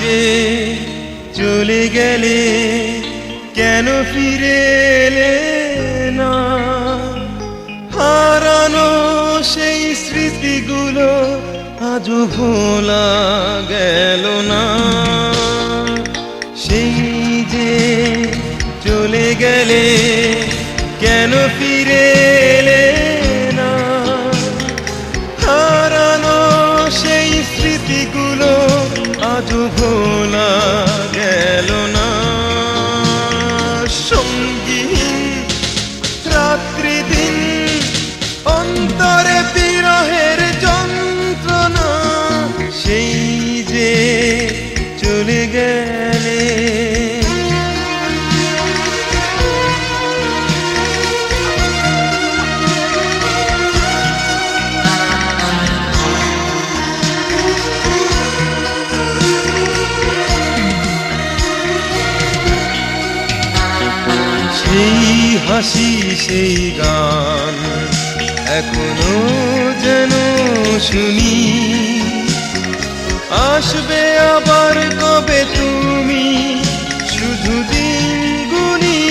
যে চলে গেলে কেন ফিরে এলে না? হারানো সেই স্মৃতিগুলো আজও ভোলা গেল না। সেই হাসি, সেই গান এখনও যেন শুনি। আসবে আবার কবে তুমি? শুধু দিন গুনি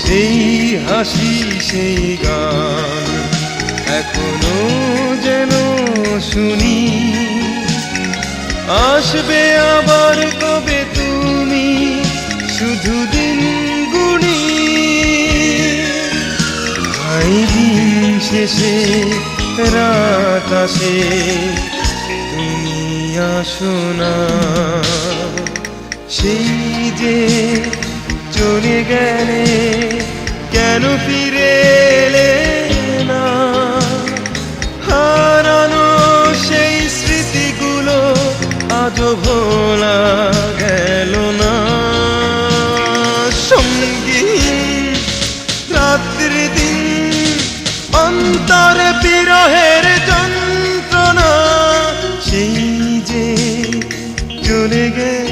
সেই হাসি, সেই গান এখনও যেন শুনি। আসবে আবার কবে শুধু দিন গুণি। ভাই দিন শেষে, রাত আসে, তুমি আসো না। সেই যে চলে গেলে কেন ফিরে? অন্তরে বিরহের যন্ত্রণা সেই যে চলে গেলে।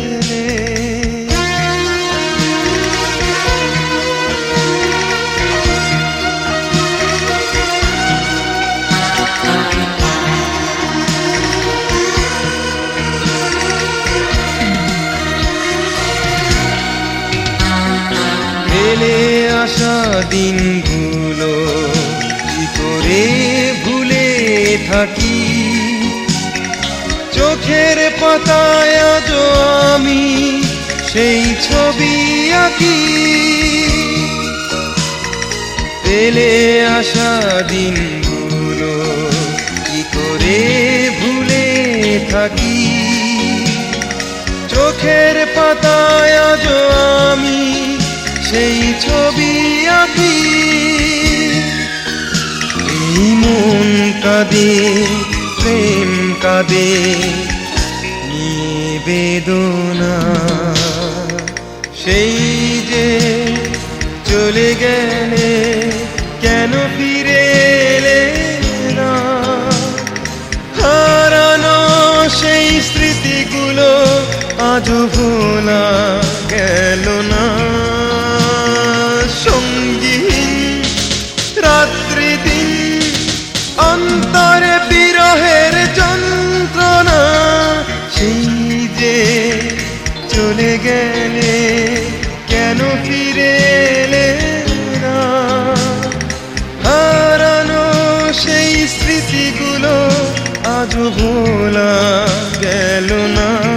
আসা দিনগুলো করে ভুলে থাকি। চোখের পাতায় আজ আমি সেই ছবি আঁকি। ফেলে আসা দিনগুলো কি করে ভুলে থাকি? চোখের পাতায় আজ আমি সেই ছবি আঁকি। কাঁদে প্রেম কাঁদে নিবেদনা বেদনা। সেই যে চলে গেলে কেন ফিরে ফিরে এলে না। হারানো সেই স্মৃতিগুলো আজও ভোলা গেল না।